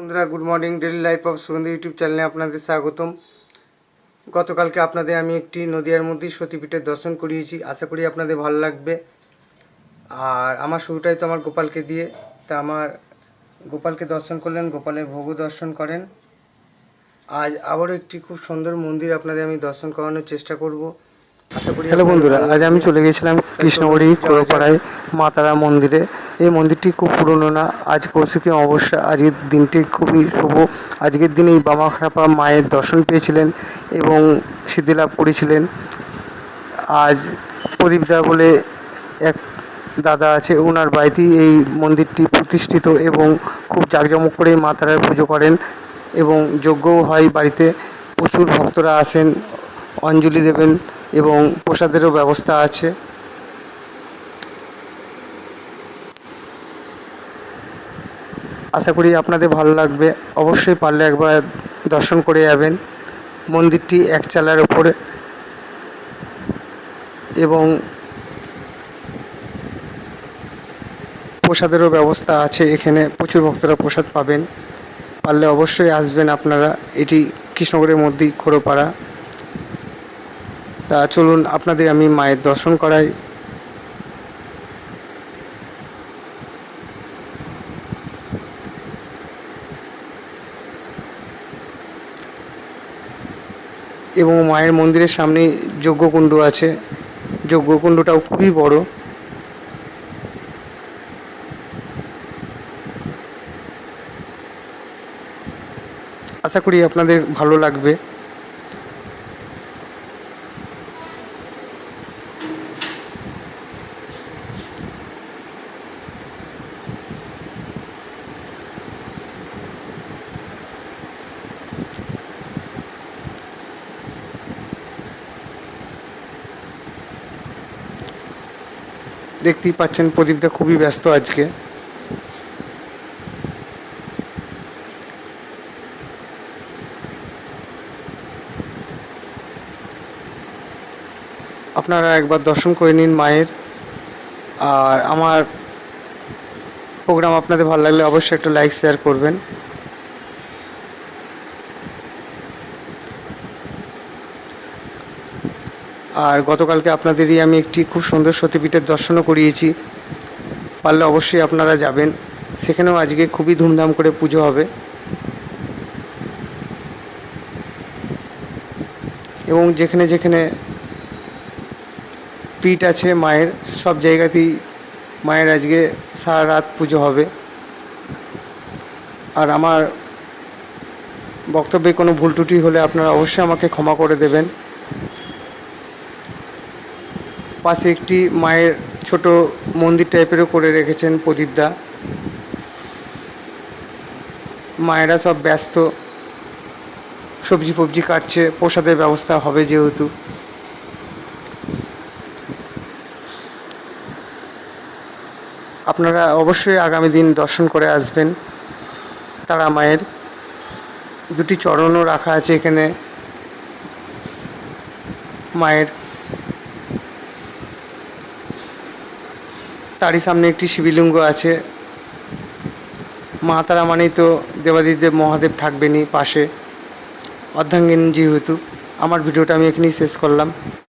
বন্ধুরা good morning daily life of Sugandhi YouTube চ্যানেলে আপনাদের স্বাগতম। গতকালকে আপনাদের আমি একটি নদিয়ার মধ্যে সতীপীঠের দর্শন করিয়েছি। আশা করি আপনাদের ভালো লাগবে। আর আমার শুরুটাই তো আমার গোপালকে দিয়ে। তা আমার গোপালকে দর্শন করলেন, গোপালের ভোগও দর্শন করেন। আজ আবারও একটি খুব সুন্দর মন্দির আপনাদের আমি দর্শন করানোর চেষ্টা করব। হ্যালো বন্ধুরা আজ আমি চলে গেছিলাম কৃষ্ণগড়ি খোড়পাড়ায় মাতারা মন্দিরে। এই মন্দিরটি খুব পুরনো না আজ কৌশিকী অমাবস্যা আজকের দিনটি খুবই শুভ। আজকের দিনেই বামা খাপা মায়ের দর্শন পেয়েছিলেন এবং সিদ্ধিলাভ করেছিলেন। আজ প্রদীপদা বলে এক দাদা আছে ওনার বাড়িতেই এই মন্দিরটি প্রতিষ্ঠিত এবং খুব জাঁকজমক করে মা তারার পুজো করেন এবং যজ্ঞও হয় বাড়িতে। প্রচুর ভক্তরা আসেন অঞ্জলি দেবেন। এবং প্রসাদেরও ব্যবস্থা আছে। আশা করি আপনাদের ভালো লাগবে। অবশ্যই পারলে একবার দর্শন করে যাবেন। মন্দিরটি এক চালার ওপরে এবং প্রসাদেরও ব্যবস্থা আছে। এখানে প্রচুর ভক্তরা প্রসাদ পাবেন। পারলে অবশ্যই আসবেন আপনারা। এটি কৃষ্ণগড়ের মধ্যেই খোড়োপাড়া। তা চলুন, আপনাদের আমি মায়ের দর্শন করাই। এবং মায়ের মন্দিরের সামনে যজ্ঞকুণ্ড আছে। যজ্ঞকুণ্ডটাও খুবই বড়। আশা করি আপনাদের ভালো লাগবে। দেখতেই পাচ্ছেন প্রদীপটা খুবই ব্যস্ত আজকে। আপনারা একবার দর্শন করে নিন মায়ের। আর আমার প্রোগ্রাম আপনাদের ভালো লাগলে অবশ্যই একটা লাইক শেয়ার করবেন। আর গতকালকে আপনাদেরই আমি একটি খুব সুন্দর সতীপীঠের দর্শনও করিয়েছি। পারলে অবশ্যই আপনারা যাবেন। সেখানেও আজকে খুবই ধুমধাম করে পুজো হবে। এবং যেখানে যেখানে পীঠ আছে মায়ের, সব জায়গাতেই মায়ের আজকে সারা রাত পুজো হবে। আর আমার বক্তব্যে কোনো ভুল ত্রুটি হলে আপনারা অবশ্যই আমাকে ক্ষমা করে দেবেন। পাশে একটি মায়ের ছোট মন্দির টাইপেরও করে রেখেছেন প্রদীপদা। মায়েরা সব ব্যস্ত সবজি ফবজি কাটছে, প্রসাদের ব্যবস্থা হবে যেহেতু। আপনারা অবশ্যই আগামী দিন দর্শন করে আসবেন তারা মায়ের। দুটি চরণও রাখা আছে এখানে মায়ের। তারই সামনে একটি শিবলিঙ্গ আছে। মা তারা মানেই তো দেবাদিদেব মহাদেব থাকবেনই পাশে। অর্ধাঙ্গিনী যেহেতু, আমার ভিডিওটা আমি এখানেই শেষ করলাম।